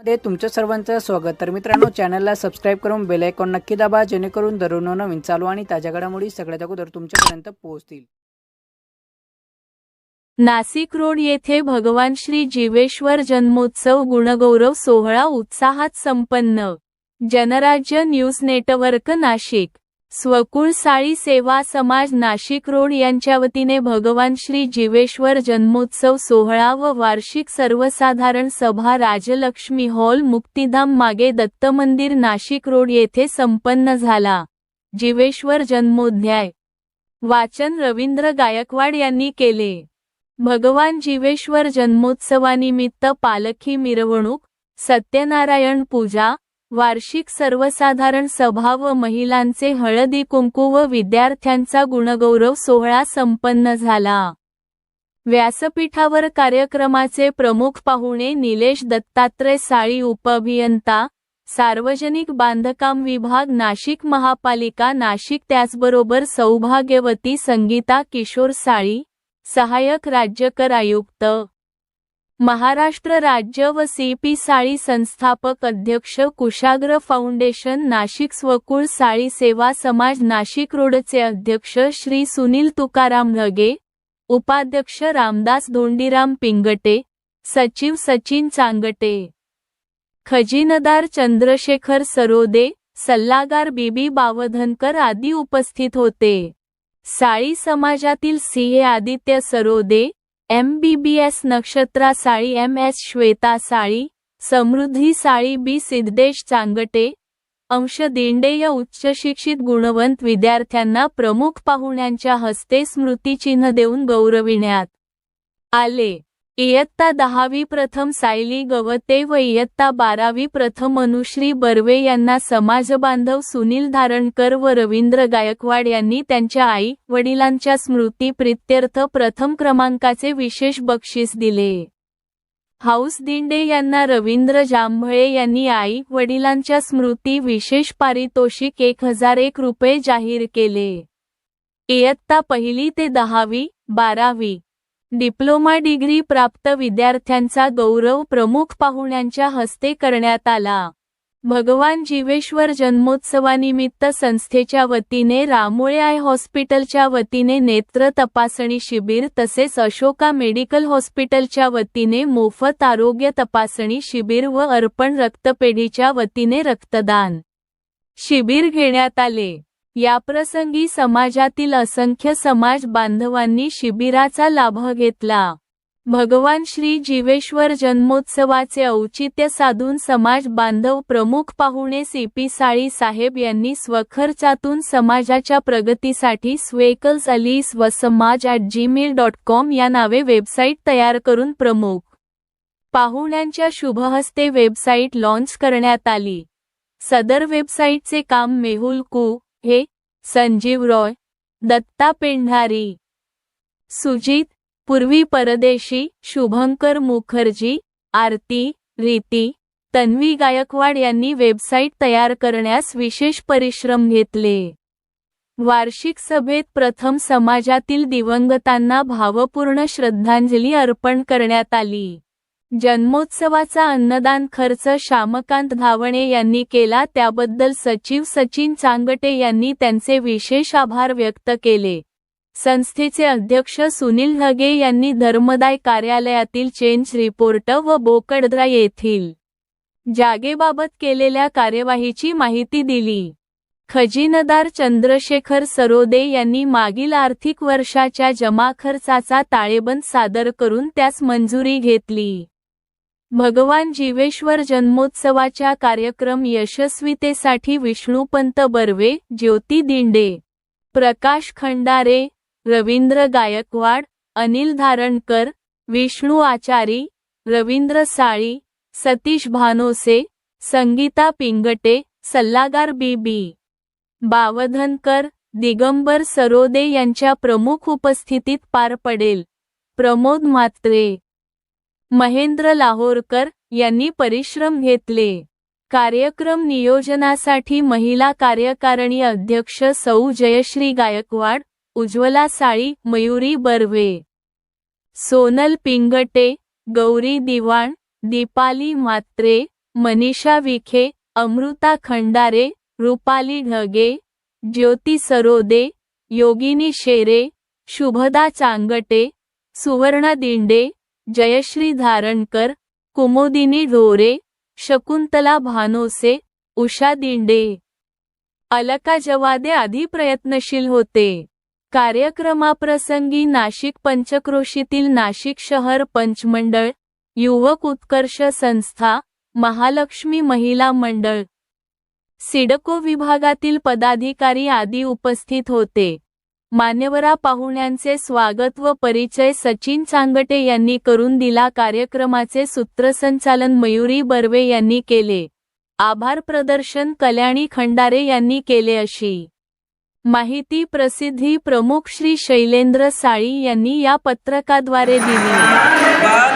मध्ये तुमचं सर्वांचं स्वागत. तर मित्रांनो चॅनलला सबस्क्राईब करून बेल आयकॉन नक्की दाबा जेणेकरून दररोज नवीन चालू आणि ताज्या घडामोडी सगळ्यात अगोदर तुमच्यापर्यंत पोहोचतील. नाशिक रोड येथे भगवान श्री जीवेश्वर जन्मोत्सव गुणगौरव सोहळा उत्साहात संपन्न. Janrajya news network Nashik. स्वकुळ साळी सेवा समाज नाशिक रोड यांच्या वतीने भगवान श्री जीवेश्वर जन्मोत्सव सोहळा व वार्षिक सर्वसाधारण सभा राजलक्ष्मी हॉल मुक्तिधाम मागे दत्त मंदिर नाशिक रोड येथे संपन्न झाला. जीवेश्वर जन्मोध्याय. वाचन रवींद्र गायकवाड यांनी केले. भगवान जीवेश्वर जन्मोत्सवानिमित्त पालखी मिरवणूक सत्यनारायण पूजा वार्षिक सर्वसाधारण सभा व महिलांचे हळदी कुंकू व विद्यार्थ्यांचा गुणगौरव सोहळा संपन्न झाला. व्यासपीठावर कार्यक्रमाचे प्रमुख पाहुणे निलेश दत्तात्रय साळी उपअभियंता सार्वजनिक बांधकाम विभाग नाशिक महापालिका नाशिक त्याचबरोबर सौभाग्यवती संगीता किशोर साळी सहाय्यक राज्यकर आयुक्त महाराष्ट्र राज्य व सीपी साळी संस्थापक अध्यक्ष कुशाग्र फाउंडेशन नाशिक स्वकुळ साळी सेवा समाज नाशिक रोडचे अध्यक्ष श्री सुनील तुकाराम रगे उपाध्यक्ष रामदास धोंडीराम पिंगटे सचिव सचिन चांगटे खजिनदार चंद्रशेखर सरोदे सल्लागार बीबी बावधनकर आदी उपस्थित होते. साळी समाजातील CA Aditya Sarode M B B S Nakshatra Sali M S Shweta Sali Samruddhi Sali B Siddhesh Changte Ansh Dinde या उच्चशिक्षित गुणवंत विद्यार्थ्यांना प्रमुख पाहुण्यांच्या हस्ते स्मृतिचिन्ह देऊन गौरविण्यात आले. इयत्ता दहावी प्रथम सायली गवते व इयत्ता बारावी प्रथम अनुश्री बर्वे यांना समाजबांधव सुनील धारणकर व रवींद्र गायकवाड यांनी त्यांच्या आई वडिलांच्या स्मृती प्रित्यर्थ प्रथम क्रमांकाचे विशेष बक्षीस दिले. हाऊस दिंडे यांना रवींद्र जांभळे यांनी आई वडिलांच्या स्मृती विशेष पारितोषिक एक हजार एक रुपये जाहीर केले. इयत्ता पहिली ते दहावी बारावी डिप्लोमा डिग्री प्राप्त विद्यार्थ्यांचा गौरव प्रमुख पाहुण्यांच्या हस्ते करण्यात आला. भगवान जीवेश्वर जन्मोत्सवानिमित्त संस्थेच्या वतीने रामोळे आय हॉस्पिटलच्या वतीने नेत्र तपासणी शिबिर तसेच अशोका मेडिकल हॉस्पिटलच्या वतीने मोफत आरोग्य तपासणी शिबिर व अर्पण रक्तपेढीच्या वतीने रक्तदान शिबिर घेण्यात आले. याप्रसंगी समाजातील असंख्य समाज बांधवांनी शिबिराचा लाभ घेतला. भगवान श्री जीवेश्वर जन्मोत्सवाचे औचित्य साधून समाज बांधव प्रमुख पाहुणे सीपी साळी साहेब यांनी स्वखर्चातून समाजाच्या प्रगतीसाठी स्वेकल्स अलीस व समाज ॲट जीमेल डॉट कॉम या नावे वेबसाईट तयार करून प्रमुख पाहुण्यांच्या शुभहस्ते वेबसाईट लॉन्च करण्यात आली. सदर वेबसाईटचे काम मेहुल कू. हे संजीव रॉय दत्ता पेंढारी. सुजित पूर्वी परदेशी शुभंकर मुखर्जी आरती रीती तन्वी गायकवाड यांनी वेबसाईट तयार करण्यास विशेष परिश्रम घेतले. वार्षिक सभेत प्रथम समाजातील दिवंगतांना भावपूर्ण श्रद्धांजली अर्पण करण्यात आली. जन्मोत्सवाचा अन्नदान खर्च श्यामकांत धावणे यांनी केला. त्याबद्दल सचिव सचिन चांगटे यांनी त्यांचे विशेष आभार व्यक्त केले. संस्थेचे अध्यक्ष सुनील ढगे यांनी धर्मदाय कार्यालयातील चेंज रिपोर्ट व बोकडद्रा येथील जागेबाबत केलेल्या कार्यवाहीची माहिती दिली. खजिनदार चंद्रशेखर सरोदे यांनी मागील आर्थिक वर्षाच्या जमा खर्चाचा ताळेबंद सादर करून त्यास मंजुरी घेतली. भगवान जीवेश्वर जन्मोत्सवाच्या कार्यक्रम यशस्वीतेसाठी विष्णुपंत बर्वे ज्योती दिंडे. प्रकाश खंडारे रवींद्र गायकवाड अनिल धारणकर विष्णू आचारी रवींद्र साळी सतीश भानोसे संगीता पिंगटे सल्लागार बी बी. बावधनकर दिगंबर सरोदे यांच्या प्रमुख उपस्थितीत पार पडेल. प्रमोद मात्रे महेंद्र लाहोरकर यांनी परिश्रम घेतले. कार्यक्रम नियोजनासाठी महिला कार्यकारिणी अध्यक्ष सौ. जयश्री गायकवाड उज्ज्वला साळी मयुरी बर्वे. सोनल पिंगटे गौरी दिवाण दीपाली मात्रे मनीषा विखे अमृता खंडारे रुपाली ढगे ज्योती सरोदे योगिनी शेरे शुभदा चांगटे सुवर्णा दिंडे जयश्री धारणकर कुमोदिनी ढोरे शकुंतला भानोसे उषा दिंडे. अलका जवादे आधी प्रयत्नशील होते. कार्यक्रमाप्रसंगी नाशिक पंचक्रोशीतील नाशिक शहर पंचमंडळ युवक उत्कर्ष संस्था महालक्ष्मी महिला मंडळ. सिडको विभागातील पदाधिकारी आदी उपस्थित होते. मान्यवरा पाहुण्यांचे स्वागत व परिचय सचिन चांगटे यांनी करून दिला कार्यक्रमाचे सूत्रसंचालन मयुरी बर्वे यांनी केले. आभार प्रदर्शन कल्याणी खंडारे यांनी केले अशी. माहिती प्रसिद्धी प्रमुख श्री शैलेंद्र साळी यांनी या पत्रकाद्वारे दिली.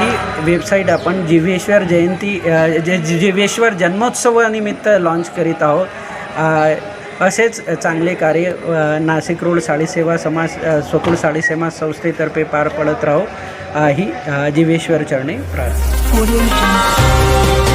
ही वेबसाईट आपण जिवेश्वर जयंती जे जिवेश्वर जन्मोत्सवानिमित्त लॉन्च करीत आहोत. असेच चांगले कार्य नाशिक रोड साडीसेवा समाज अ, स्वकुळ साडीसेवा संस्थेतर्फे पार पडत राहो. ही जिवेश्वर चरणे प्रार्थना.